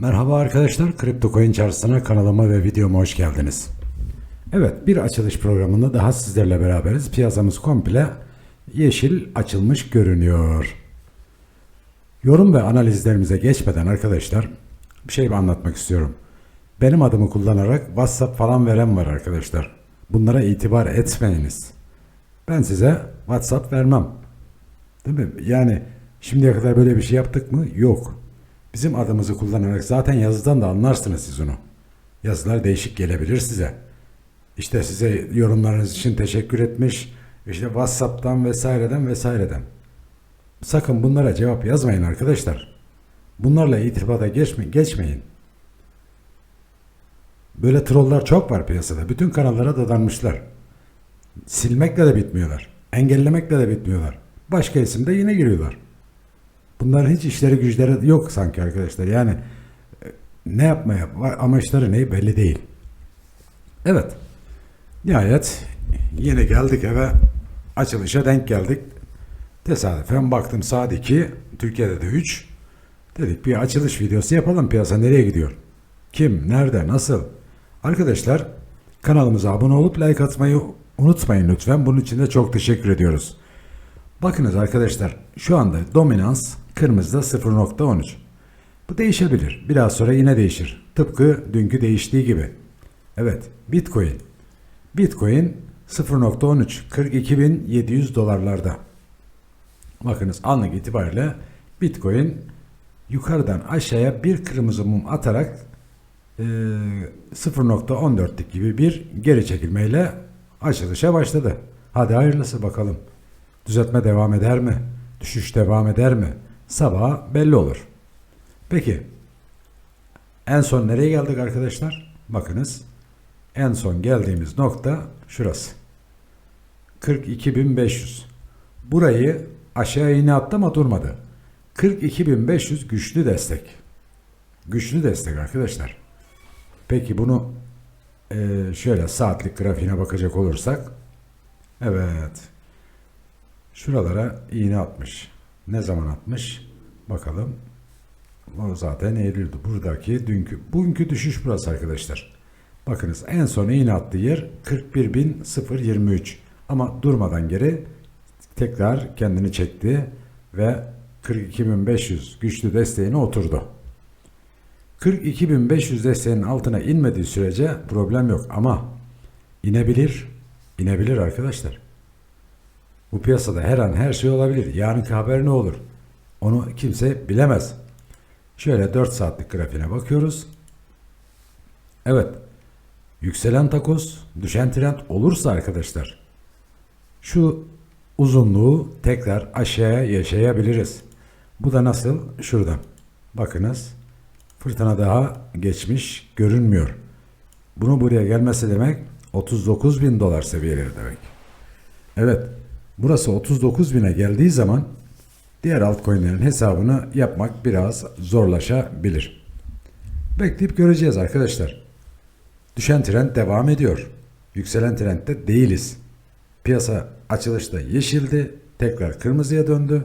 Merhaba arkadaşlar, Kripto Coin Çarşısı'na kanalıma ve videoma hoş geldiniz. Evet, bir açılış programında daha sizlerle beraberiz. Piyasamız komple yeşil açılmış görünüyor. Yorum ve analizlerimize geçmeden arkadaşlar bir şey anlatmak istiyorum. Benim adımı kullanarak WhatsApp falan veren var arkadaşlar. Bunlara itibar etmeyiniz. Ben size WhatsApp vermem. Değil mi? Yani şimdiye kadar böyle bir şey yaptık mı? Yok. Bizim adımızı kullanarak zaten yazıdan da anlarsınız siz onu. Yazılar değişik gelebilir size. İşte size yorumlarınız için teşekkür etmiş. İşte WhatsApp'tan vesaireden vesaireden. Sakın bunlara cevap yazmayın arkadaşlar. Bunlarla irtibata geçme, geçmeyin. Böyle trollar çok var piyasada. Bütün kanallara dadanmışlar. Silmekle de bitmiyorlar. Engellemekle de bitmiyorlar. Başka isimde yine giriyorlar. Bunların hiç işleri güçleri yok sanki arkadaşlar. Yani e, ne yapmaya amaçları ne belli değil. Evet. Nihayet yine geldik eve açılışa denk geldik. Tesadüfen baktım saat 2, Türkiye'de de 3. Dedik bir açılış videosu yapalım piyasa nereye gidiyor? Kim, nerede, nasıl? Arkadaşlar kanalımıza abone olup like atmayı unutmayın lütfen. Bunun için de çok teşekkür ediyoruz. Bakınız arkadaşlar şu anda dominans kırmızıda 0.13. Bu değişebilir. Biraz sonra yine değişir. Tıpkı dünkü değiştiği gibi. Evet Bitcoin. Bitcoin 0.13 42.700 dolarlarda. Bakınız anlık itibariyle Bitcoin yukarıdan aşağıya bir kırmızı mum atarak e, 0.14'lik gibi bir geri çekilmeyle açılışa başladı. Hadi hayırlısı bakalım. Düzeltme devam eder mi? Düşüş devam eder mi? Sabah belli olur. Peki en son nereye geldik arkadaşlar? Bakınız en son geldiğimiz nokta şurası. 42.500. Burayı aşağı iğne attı ama durmadı. 42.500 güçlü destek. Güçlü destek arkadaşlar. Peki bunu e, şöyle saatlik grafiğine bakacak olursak evet şuralara iğne atmış. Ne zaman atmış? Bakalım. O zaten Eylül'dü. Buradaki dünkü, bugünkü düşüş burası arkadaşlar. Bakınız en son iğne attığı yer 41.023. Ama durmadan geri tekrar kendini çekti ve 42.500 güçlü desteğine oturdu. 42.500 desteğinin altına inmediği sürece problem yok ama inebilir, inebilir arkadaşlar. Bu piyasada her an her şey olabilir. Yarınki haber ne olur? Onu kimse bilemez. Şöyle 4 saatlik grafiğine bakıyoruz. Evet. Yükselen takoz, düşen trend olursa arkadaşlar şu uzunluğu tekrar aşağıya yaşayabiliriz. Bu da nasıl? Şuradan. Bakınız. Fırtına daha geçmiş görünmüyor. Bunu buraya gelmesi demek 39 bin dolar seviyeleri demek. Evet. Burası 39 bine geldiği zaman diğer altcoin'lerin hesabını yapmak biraz zorlaşabilir. Bekleyip göreceğiz arkadaşlar. Düşen trend devam ediyor. Yükselen trendde değiliz. Piyasa açılışta yeşildi, tekrar kırmızıya döndü.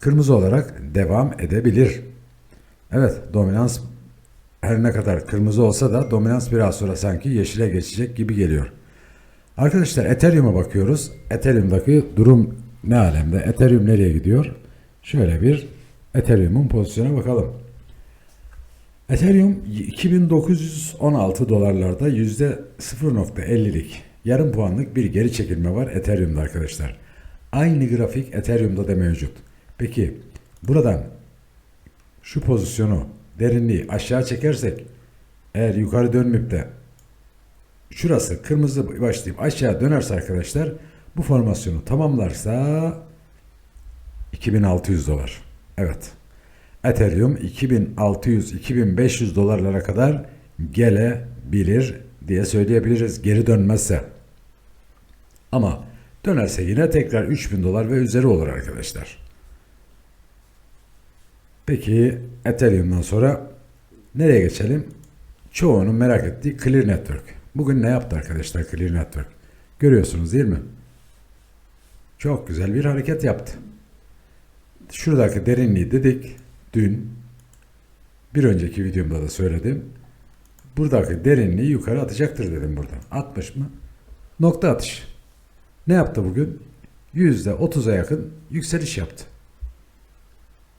Kırmızı olarak devam edebilir. Evet, dominans her ne kadar kırmızı olsa da dominans biraz sonra sanki yeşile geçecek gibi geliyor. Arkadaşlar Ethereum'a bakıyoruz. Ethereum'daki durum ne alemde? Ethereum nereye gidiyor? Şöyle bir Ethereum'un pozisyona bakalım. Ethereum 2916 dolarlarda %0.50'lik yarım puanlık bir geri çekilme var Ethereum'da arkadaşlar. Aynı grafik Ethereum'da da mevcut. Peki buradan şu pozisyonu derinliği aşağı çekersek eğer yukarı dönmeyip de şurası kırmızı başlayıp aşağı dönerse arkadaşlar bu formasyonu tamamlarsa 2600 dolar. Evet. Ethereum 2600-2500 dolarlara kadar gelebilir diye söyleyebiliriz geri dönmezse. Ama dönerse yine tekrar 3000 dolar ve üzeri olur arkadaşlar. Peki Ethereum'dan sonra nereye geçelim? Çoğunun merak ettiği Clear Network. Bugün ne yaptı arkadaşlar Clear Network? Görüyorsunuz değil mi? Çok güzel bir hareket yaptı. Şuradaki derinliği dedik dün Bir önceki videomda da söyledim. Buradaki derinliği yukarı atacaktır dedim burada. Atmış mı? Nokta atış. Ne yaptı bugün? %30'a yakın yükseliş yaptı.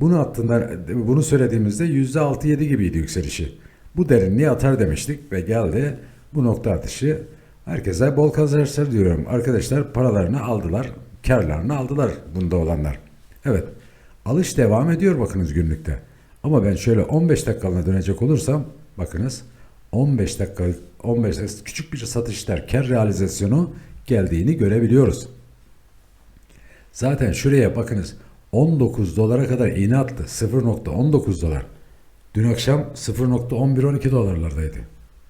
Bunu attığında, bunu söylediğimizde %6-7 gibiydi yükselişi. Bu derinliği atar demiştik ve geldi bu nokta atışı. Herkese bol kazançlar diyorum. Arkadaşlar paralarını aldılar, karlarını aldılar bunda olanlar. Evet, alış devam ediyor bakınız günlükte. Ama ben şöyle 15 dakikalığına dönecek olursam, bakınız 15 dakika 15 dakika küçük bir satışlar kar realizasyonu geldiğini görebiliyoruz. Zaten şuraya bakınız 19 dolara kadar iğne attı. 0.19 dolar. Dün akşam 0.11-12 dolarlardaydı.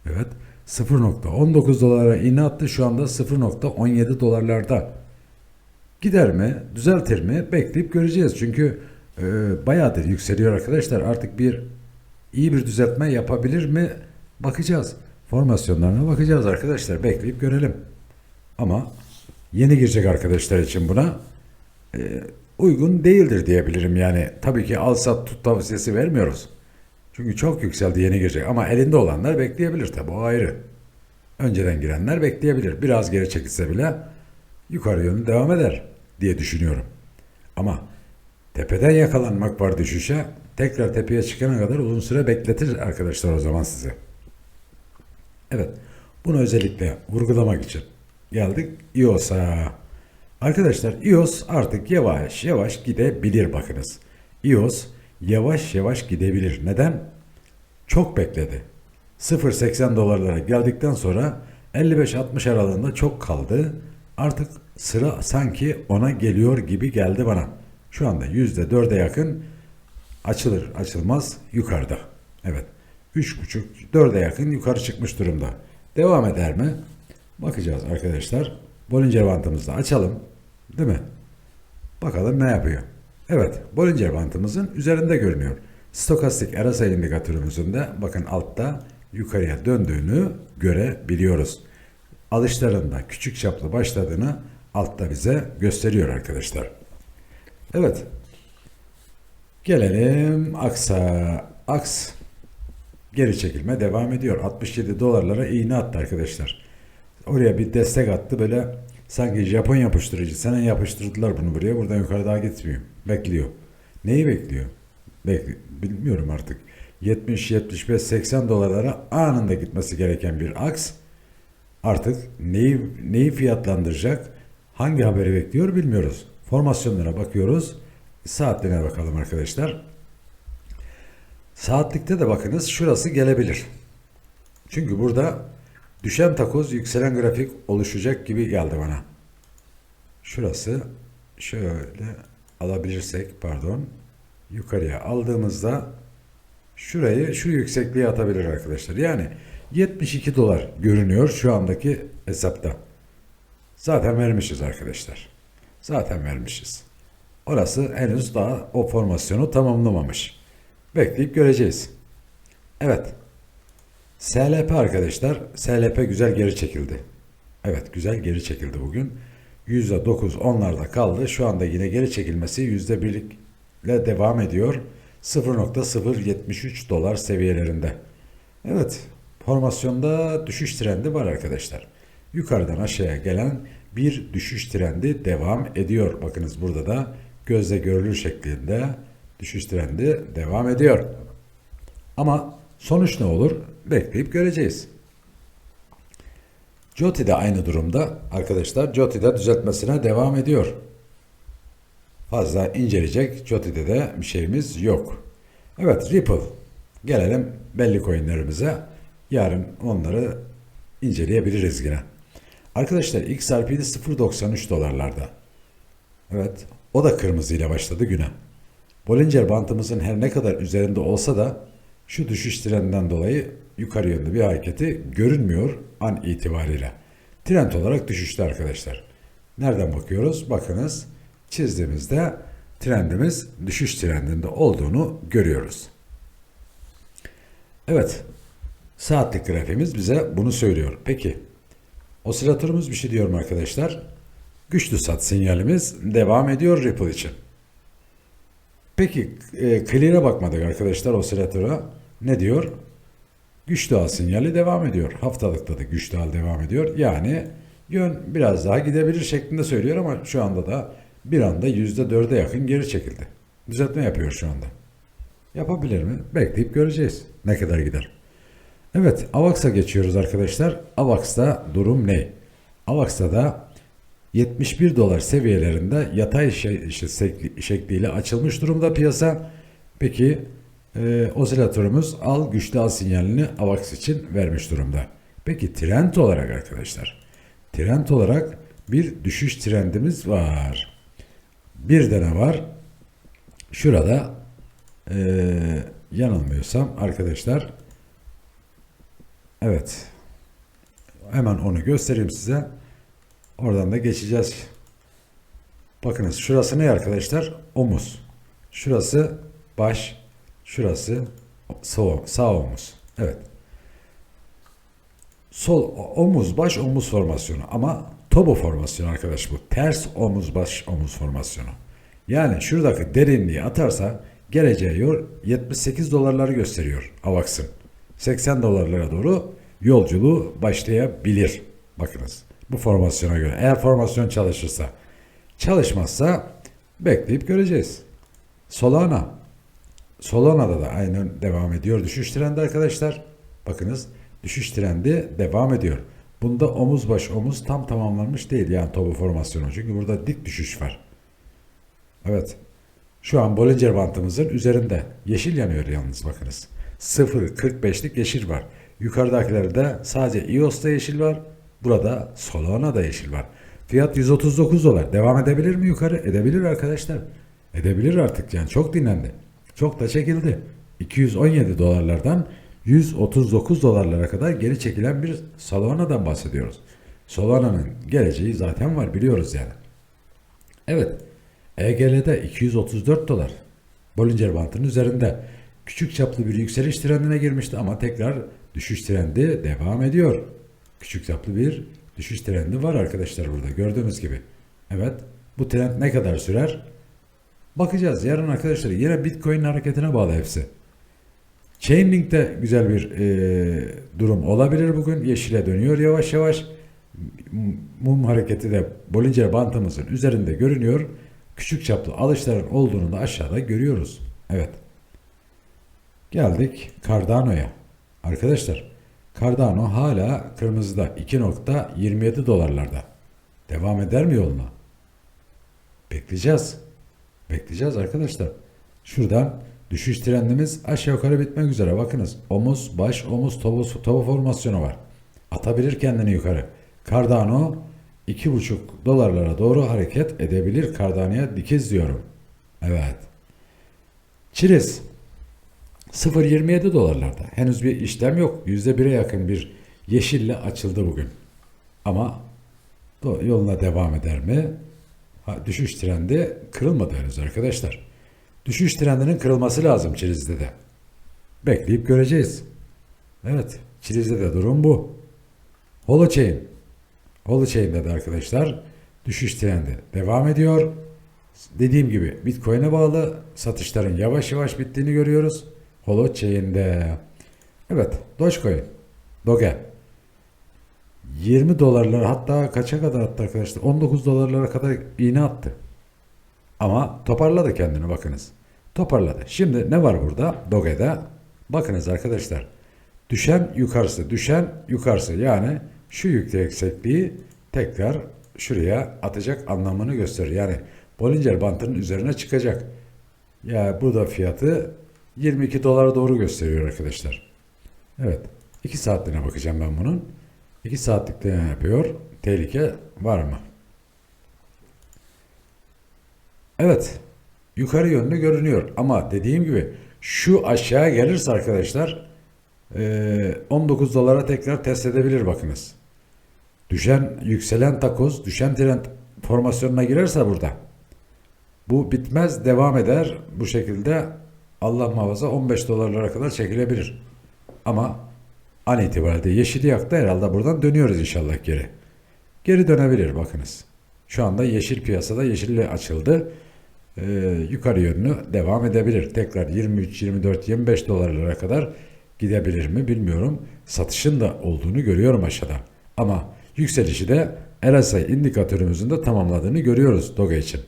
Evet. 0.19 dolara iğne attı. Şu anda 0.17 dolarlarda. Gider mi? Düzeltir mi? Bekleyip göreceğiz. Çünkü e, bayağıdır yükseliyor arkadaşlar. Artık bir iyi bir düzeltme yapabilir mi? Bakacağız. Formasyonlarına bakacağız arkadaşlar. Bekleyip görelim. Ama yeni girecek arkadaşlar için buna e, uygun değildir diyebilirim. Yani tabii ki al sat tut tavsiyesi vermiyoruz. Çünkü çok yükseldi yeni girecek. Ama elinde olanlar bekleyebilir tabii o ayrı. Önceden girenler bekleyebilir. Biraz geri çekilse bile yukarı yönlü devam eder diye düşünüyorum. Ama tepeden yakalanmak var düşüşe. Tekrar tepeye çıkana kadar uzun süre bekletir arkadaşlar o zaman size. Evet. Bunu özellikle vurgulamak için geldik iOS'a. Arkadaşlar iOS artık yavaş yavaş gidebilir bakınız. iOS yavaş yavaş gidebilir. Neden? Çok bekledi. 0.80 dolarlara geldikten sonra 55-60 aralığında çok kaldı. Artık sıra sanki ona geliyor gibi geldi bana. Şu anda %4'e yakın açılır açılmaz yukarıda. Evet. 3.5-4'e yakın yukarı çıkmış durumda. Devam eder mi? Bakacağız arkadaşlar. Bollinger bantımızı açalım. Değil mi? Bakalım ne yapıyor. Evet, Bollinger bantımızın üzerinde görünüyor. Stokastik RSI indikatörümüzün de bakın altta yukarıya döndüğünü görebiliyoruz. Alışlarında küçük çaplı başladığını altta bize gösteriyor arkadaşlar. Evet. Gelelim Aks'a. Aks geri çekilme devam ediyor. 67 dolarlara iğne attı arkadaşlar. Oraya bir destek attı böyle sanki Japon yapıştırıcı. Sana yapıştırdılar bunu buraya. Buradan yukarı daha gitmiyor. Bekliyor. Neyi bekliyor? Bekli bilmiyorum artık. 70, 75, 80 dolarlara anında gitmesi gereken bir aks artık neyi, neyi fiyatlandıracak, hangi haberi bekliyor bilmiyoruz. Formasyonlara bakıyoruz. Saatlerine bakalım arkadaşlar. Saatlikte de bakınız şurası gelebilir. Çünkü burada düşen takoz yükselen grafik oluşacak gibi geldi bana. Şurası şöyle alabilirsek pardon yukarıya aldığımızda şurayı şu yüksekliğe atabilir arkadaşlar. Yani 72 dolar görünüyor şu andaki hesapta. Zaten vermişiz arkadaşlar. Zaten vermişiz. Orası henüz daha o formasyonu tamamlamamış. Bekleyip göreceğiz. Evet. SLP arkadaşlar. SLP güzel geri çekildi. Evet güzel geri çekildi bugün. %9 onlarda kaldı. Şu anda yine geri çekilmesi %1'likle devam ediyor. 0.073 dolar seviyelerinde. Evet formasyonda düşüş trendi var arkadaşlar. Yukarıdan aşağıya gelen bir düşüş trendi devam ediyor. Bakınız burada da gözle görülür şeklinde düşüş trendi devam ediyor. Ama sonuç ne olur? Bekleyip göreceğiz. Joti de aynı durumda. Arkadaşlar Joti de düzeltmesine devam ediyor. Fazla inceleyecek Joti'de de bir şeyimiz yok. Evet Ripple. Gelelim belli coinlerimize. Yarın onları inceleyebiliriz yine. Arkadaşlar XRP'de 0.93 dolarlarda. Evet o da kırmızıyla başladı güne. Bollinger bantımızın her ne kadar üzerinde olsa da şu düşüş trendinden dolayı yukarı yönlü bir hareketi görünmüyor an itibariyle. Trend olarak düşüşte arkadaşlar. Nereden bakıyoruz? Bakınız çizdiğimizde trendimiz düşüş trendinde olduğunu görüyoruz. Evet. Saatlik grafiğimiz bize bunu söylüyor. Peki. Osilatörümüz bir şey diyor mu arkadaşlar? Güçlü sat sinyalimiz devam ediyor Ripple için. Peki e, clear'e bakmadık arkadaşlar osilatöre. ne diyor? Güçlü al sinyali devam ediyor. Haftalıkta da güçlü al devam ediyor. Yani yön biraz daha gidebilir şeklinde söylüyor ama şu anda da bir anda yüzde dörde yakın geri çekildi. Düzeltme yapıyor şu anda. Yapabilir mi? Bekleyip göreceğiz. Ne kadar gider. Evet, AVAX'a geçiyoruz arkadaşlar. AVAX'ta durum ne? AVAX'ta da 71 dolar seviyelerinde yatay şey, sekli- şekliyle açılmış durumda piyasa. Peki e, osilatörümüz al güçlü al sinyalini AVAX için vermiş durumda. Peki trend olarak arkadaşlar. Trend olarak bir düşüş trendimiz var. Bir de ne var? Şurada e, yanılmıyorsam arkadaşlar Evet. Hemen onu göstereyim size. Oradan da geçeceğiz. Bakınız şurası ne arkadaşlar? Omuz. Şurası baş. Şurası sağ, sağ omuz. Evet. Sol omuz baş omuz formasyonu ama tobo formasyonu arkadaş bu. Ters omuz baş omuz formasyonu. Yani şuradaki derinliği atarsa geleceği yol 78 dolarları gösteriyor Avax'ın. 80 dolarlara doğru yolculuğu başlayabilir. Bakınız bu formasyona göre. Eğer formasyon çalışırsa. Çalışmazsa bekleyip göreceğiz. Solana. Solana'da da aynı devam ediyor. Düşüş trendi arkadaşlar. Bakınız düşüş trendi devam ediyor. Bunda omuz baş omuz tam tamamlanmış değil yani topu formasyonu. Çünkü burada dik düşüş var. Evet. Şu an Bollinger bantımızın üzerinde. Yeşil yanıyor yalnız bakınız. 0.45'lik yeşil var. Yukarıdakilerde sadece EOS'ta yeşil var. Burada Solana'da yeşil var. Fiyat 139 dolar. Devam edebilir mi yukarı? Edebilir arkadaşlar. Edebilir artık yani çok dinlendi. Çok da çekildi. 217 dolarlardan 139 dolarlara kadar geri çekilen bir Solana'dan bahsediyoruz. Solana'nın geleceği zaten var biliyoruz yani. Evet. EGL'de 234 dolar. Bollinger Bandı'nın üzerinde. Küçük çaplı bir yükseliş trendine girmişti ama tekrar düşüş trendi devam ediyor. Küçük çaplı bir düşüş trendi var arkadaşlar burada gördüğünüz gibi. Evet. Bu trend ne kadar sürer? Bakacağız. Yarın arkadaşlar yine Bitcoin hareketine bağlı hepsi. Chainlink'te güzel bir e, durum olabilir bugün. Yeşile dönüyor yavaş yavaş. Mum hareketi de Bollinger bantımızın üzerinde görünüyor. Küçük çaplı alışların olduğunu da aşağıda görüyoruz. Evet. Geldik Cardano'ya. Arkadaşlar Cardano hala kırmızıda 2.27 dolarlarda. Devam eder mi yoluna? Bekleyeceğiz. Bekleyeceğiz arkadaşlar. Şuradan düşüş trendimiz aşağı yukarı bitmek üzere. Bakınız omuz, baş, omuz, topu, topu formasyonu var. Atabilir kendini yukarı. Cardano 2,5 dolarlara doğru hareket edebilir. Cardano'ya dikiz diyorum. Evet. Çiriz 0.27 dolarlarda. Henüz bir işlem yok. %1'e yakın bir yeşille açıldı bugün. Ama yoluna devam eder mi? Ha, düşüş trendi kırılmadı henüz arkadaşlar. Düşüş trendinin kırılması lazım Çiliz'de de. Bekleyip göreceğiz. Evet, Çiliz'de de durum bu. Holochain. Holochain'de de arkadaşlar düşüş trendi devam ediyor. Dediğim gibi Bitcoin'e bağlı satışların yavaş yavaş bittiğini görüyoruz. Holochain'de. Evet, Dogecoin. Doge. 20 dolarlara hatta kaça kadar attı arkadaşlar? 19 dolarlara kadar iğne attı. Ama toparladı kendini bakınız. Toparladı. Şimdi ne var burada? Doge'de. Bakınız arkadaşlar. Düşen yukarısı, düşen yukarısı. Yani şu yüksekliği tekrar şuraya atacak anlamını gösterir. Yani Bollinger Bandı'nın üzerine çıkacak. Ya bu da fiyatı 22 dolara doğru gösteriyor arkadaşlar. Evet. 2 saatliğine bakacağım ben bunun. 2 saatlikte ne yapıyor? Tehlike var mı? Evet. Yukarı yönlü görünüyor. Ama dediğim gibi şu aşağı gelirse arkadaşlar eee, 19 dolara tekrar test edebilir bakınız. Düşen, yükselen takoz, düşen trend formasyonuna girerse burada bu bitmez devam eder bu şekilde Allah muhafaza 15 dolarlara kadar çekilebilir. Ama an itibariyle yeşili yaktı herhalde buradan dönüyoruz inşallah geri. Geri dönebilir bakınız. Şu anda yeşil piyasada yeşille açıldı. Ee, yukarı yönlü devam edebilir. Tekrar 23, 24, 25 dolarlara kadar gidebilir mi bilmiyorum. Satışın da olduğunu görüyorum aşağıda. Ama yükselişi de RSI indikatörümüzün de tamamladığını görüyoruz Doge için.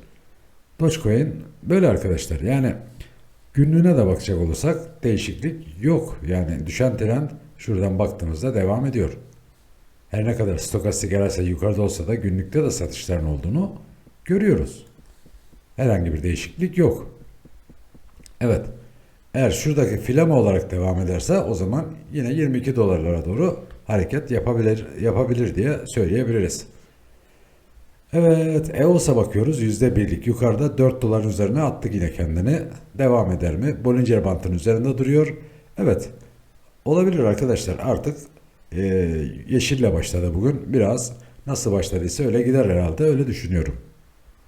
Dogecoin böyle arkadaşlar. Yani günlüğüne de bakacak olursak değişiklik yok. Yani düşen trend şuradan baktığımızda devam ediyor. Her ne kadar stokastik RSI yukarıda olsa da günlükte de satışların olduğunu görüyoruz. Herhangi bir değişiklik yok. Evet. Eğer şuradaki filama olarak devam ederse o zaman yine 22 dolarlara doğru hareket yapabilir yapabilir diye söyleyebiliriz. Evet, EOS'a bakıyoruz. %1'lik yukarıda 4 doların üzerine attık yine kendini. Devam eder mi? Bollinger Band'ın üzerinde duruyor. Evet, olabilir arkadaşlar. Artık e, yeşille başladı bugün. Biraz nasıl başladıysa öyle gider herhalde. Öyle düşünüyorum.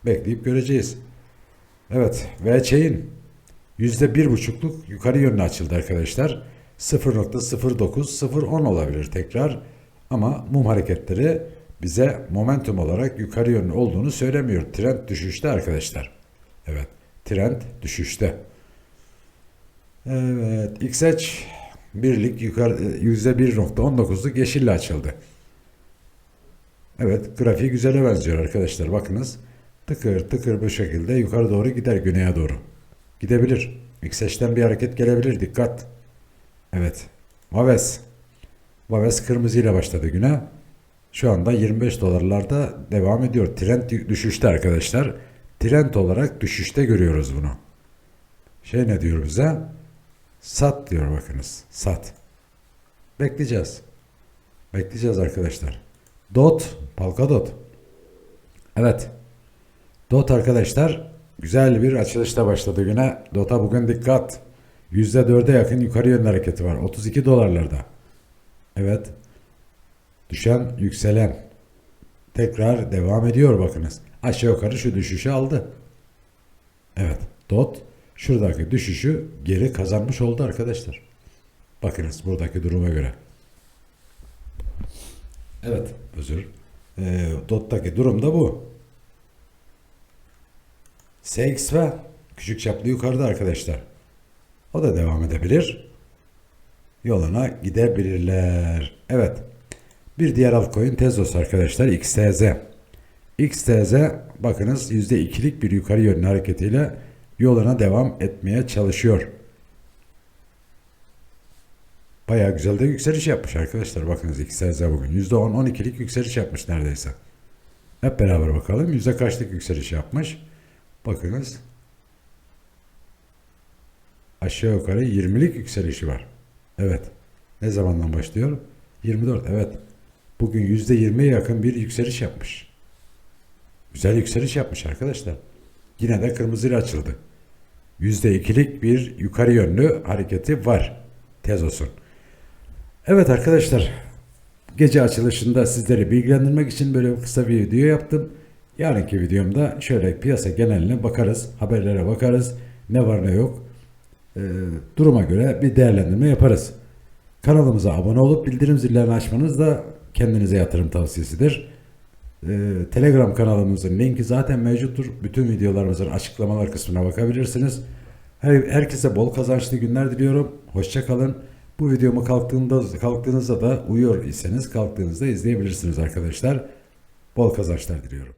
Bekleyip göreceğiz. Evet, VÇ'in %1,5'luk yukarı yönlü açıldı arkadaşlar. 0.09, 0.10 olabilir tekrar. Ama mum hareketleri bize momentum olarak yukarı yönlü olduğunu söylemiyor. Trend düşüşte arkadaşlar. Evet, trend düşüşte. Evet, XH birlik yukarı %1.19'luk yeşille açıldı. Evet, grafiği güzele benziyor arkadaşlar. Bakınız. Tıkır tıkır bu şekilde yukarı doğru gider güneye doğru. Gidebilir. XH'den bir hareket gelebilir. Dikkat. Evet. Maves. Maves kırmızıyla başladı güne. Şu anda 25 dolarlarda devam ediyor. Trend düşüşte arkadaşlar. Trend olarak düşüşte görüyoruz bunu. Şey ne diyor bize? Sat diyor bakınız. Sat. Bekleyeceğiz. Bekleyeceğiz arkadaşlar. Dot. Polkadot. Evet. Dot arkadaşlar güzel bir açılışta başladı güne. Dot'a bugün dikkat. %4'e yakın yukarı yönlü hareketi var. 32 dolarlarda. Evet. Düşen, yükselen. Tekrar devam ediyor bakınız. Aşağı yukarı şu düşüşü aldı. Evet. Dot şuradaki düşüşü geri kazanmış oldu arkadaşlar. Bakınız buradaki duruma göre. Evet. Özür. Ee, Dot'taki durum da bu. SXV küçük çaplı yukarıda arkadaşlar. O da devam edebilir. Yoluna gidebilirler. Evet. Bir diğer altcoin Tezos arkadaşlar XTZ. XTZ bakınız %2'lik bir yukarı yönlü hareketiyle yoluna devam etmeye çalışıyor. Bayağı güzel de yükseliş yapmış arkadaşlar. Bakınız XTZ bugün %10-12'lik yükseliş yapmış neredeyse. Hep beraber bakalım. Yüzde kaçlık yükseliş yapmış. Bakınız. Aşağı yukarı 20'lik yükselişi var. Evet. Ne zamandan başlıyor? 24. Evet. Bugün %20'ye yakın bir yükseliş yapmış. Güzel yükseliş yapmış arkadaşlar. Yine de kırmızıyla açıldı. %2'lik bir yukarı yönlü hareketi var. Tezos'un. Evet arkadaşlar. Gece açılışında sizleri bilgilendirmek için böyle kısa bir video yaptım. Yarınki videomda şöyle piyasa geneline bakarız. Haberlere bakarız. Ne var ne yok. Ee, duruma göre bir değerlendirme yaparız. Kanalımıza abone olup bildirim zillerini açmanız da kendinize yatırım tavsiyesidir. Ee, Telegram kanalımızın linki zaten mevcuttur. Bütün videolarımızın açıklamalar kısmına bakabilirsiniz. Her, herkese bol kazançlı günler diliyorum. Hoşçakalın. Bu videomu kalktığında, kalktığınızda da uyuyor iseniz kalktığınızda izleyebilirsiniz arkadaşlar. Bol kazançlar diliyorum.